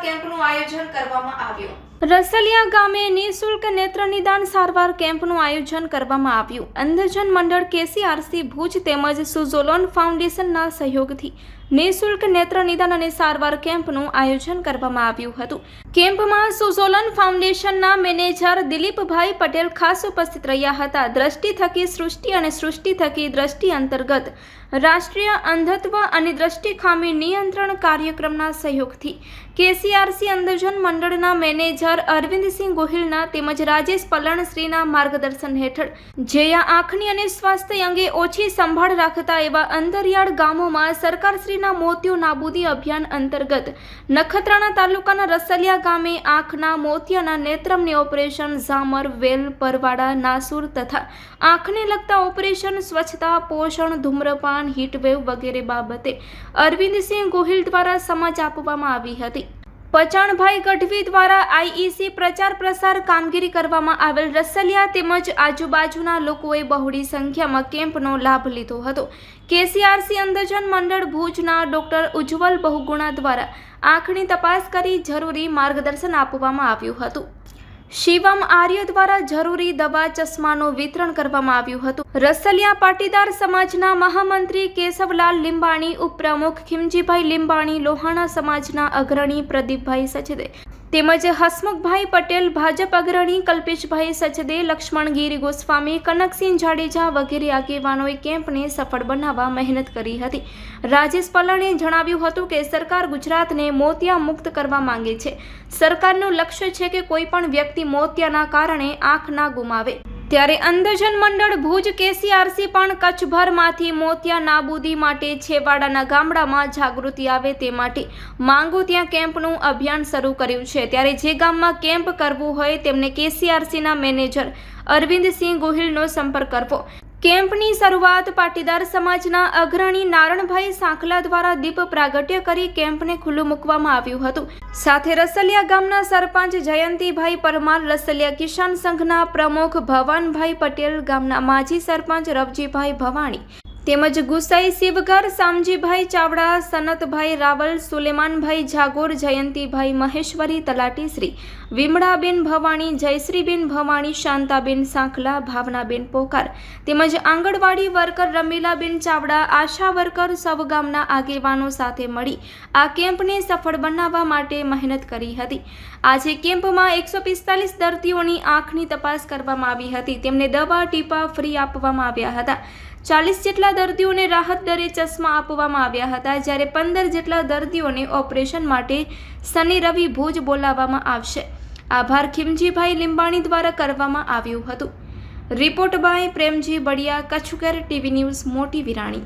આયોજન કરવામાં આવ્યું. રસલિયા ગામે નિઃશુલ્ક નેત્ર નિદાન સારવાર કેમ્પનું આયોજન કરવામાં આવ્યું. અંધજન મંડળ કેસીઆરસી ભુજ તેમજ સુઝોલોન ફાઉન્ડેશનના સહયોગથી નિઃશુલ્ક નેત્ર નિદાન અને સારવાર કેમ્પનું આયોજન કરવામાં આવ્યું હતું. કેમ્પમાં સુઝોલન ફાઉન્ડેશનના મેનેજર દિલીપભાઈ પટેલ ખાસ ઉપસ્થિત રહ્યા હતા. દ્રષ્ટિ થકી સૃષ્ટિ અને સૃષ્ટિ થકી દ્રષ્ટિ અંતર્ગત રાષ્ટ્રીય અંધત્વ અને દ્રષ્ટિ ખામી નિયંત્રણ કાર્યક્રમના સહયોગથી કેસીઆરસી અંધજન મંડળના મેનેજર અરવિંદસિંહ ગોહિલના તેમજ રાજેશ પલણશ્રીના માર્ગદર્શન હેઠળ જેયા આંખની અને સ્વાસ્થ્ય અંગે ઓછી સંભાળ રાખતા એવા અંતરિયાળ ગામોમાં સરકારશ્રીના મોતિયો નાબૂદી અભિયાન અંતર્ગત નખત્રાણા તાલુકાના રસલિયા ગામે આંખના મોતિયાના નેત્રમને ઓપરેશન ઝામર, વેલ, પરવાડા, નાસુર તથા આંખને લગતા ઓપરેશન, સ્વચ્છતા, પોષણ, ધૂમ્રપાન, હીટવેવ વગેરે બાબતે અરવિંદસિંહ ગોહિલ દ્વારા સમજ આપવામાં આવી હતી. પચાણભાઈ ગઢવી દ્વારા આઈઈસી પ્રચાર પ્રસાર કામગીરી કરવામાં આવેલ રસલિયા તેમજ આજુબાજુના લોકોએ બહોળી સંખ્યામાં કેમ્પનો લાભ લીધો હતો. કેસીઆરસી અંધજન મંડળ ભુજના ડોક્ટર ઉજ્જવલ બહુગુણા દ્વારા આંખની તપાસ કરી જરૂરી માર્ગદર્શન આપવામાં આવ્યું હતું. શિવમ આર્ય દ્વારા જરૂરી દવા ચશ્માનું વિતરણ કરવામાં આવ્યું હતું. રસલિયા પાટીદાર સમાજના મહામંત્રી કેશવલાલ લીંબાણી ઉપપ્રમુખ ખીમજીભાઈ લીંબાણી, લોહાણા સમાજના અગ્રણી પ્રદીપભાઈ સચદે તેમજ હસમુખભાઈ પટેલ, ભાજપ અગ્રણી કલ્પેશભાઈ સચદે લક્ષ્મણગીરી ગોસ્વામી, કનકસિંહ જાડેજા વગેરે આગેવાનોએ કેમ્પને સફળ બનાવવા મહેનત કરી હતી. રાજેશ પલણે જણાવ્યું હતું કે, સરકાર ગુજરાતને મોતિયા મુક્ત કરવા માંગે છે. સરકારનું લક્ષ્ય છે કે કોઈ પણ વ્યક્તિ મોતિયાના કારણે આંખ ના ગુમાવે. ત્યારે અંધજન મંડળ ભુજ કેસીઆરસી પણ કચ્છભરમાંથી મોતિયા નાબૂદી માટે છેવાડાના ગામડામાં જાગૃતિ આવે તે માટે માંગો ત્યાં કેમ્પનું અભિયાન શરૂ કર્યું છે. ત્યારે જે ગામમાં કેમ્પ કરવું હોય તેમને કેસીઆરસીના મેનેજર અરવિંદસિંહ ગોહિલનો સંપર્ક કરવો. કેમ્પની શરૂઆત પાટીદાર સમાજના અગ્રણી નારણભાઈ સાંખલા દ્વારા દીપ પ્રાગટ્ય કરી કેમ્પને ખુલ્લું મૂકવામાં આવ્યું હતું. સાથે રસલિયા ગામના સરપંચ જયંતિભાઈ પરમાર, રસલિયા કિસાન સંઘના પ્રમુખ ભવાનભાઈ પટેલ, ગામના માજી સરપંચ રવજીભાઈ ભવાણી તેમજ ગુસાઈ શિવગર શામજીભાઈ ચાવડા, સનતભાઈ રાવલ, સુલેમાનભાઈ જાગોર, જયંતિભાઈ મહેશ્વરી તલાટીશ્રી વિમળાબેન ભવાણી, જયશ્રીબેન ભવાણી, શાંતાબેન સાંખલા, ભાવનાબેન પોકાર તેમજ આંગણવાડી વર્કર રમીલાબેન ચાવડા, આશા વર્કર સૌ ગામના આગેવાનો સાથે મળી આ કેમ્પને સફળ બનાવવા માટે મહેનત કરી હતી. આજે કેમ્પમાં એકસો પિસ્તાલીસ દર્દીઓની આંખની તપાસ કરવામાં આવી હતી. તેમને દવા, ટીપા ફ્રી આપવામાં આવ્યા હતા. ચાલીસ જેટલા દર્દીઓને રાહત દરે ચશ્મા આપવામાં આવ્યા હતા, જ્યારે પંદર જેટલા દર્દીઓને ઓપરેશન માટે શનિ રવિ ભુજ બોલાવવામાં આવશે. આભાર ખીમજીભાઈ લીંબાણી દ્વારા કરવામાં આવ્યું હતું. રિપોર્ટ બાય પ્રેમજી બડિયા કચ્છુકર ટીવી ન્યૂઝ, મોટી વિરાણી.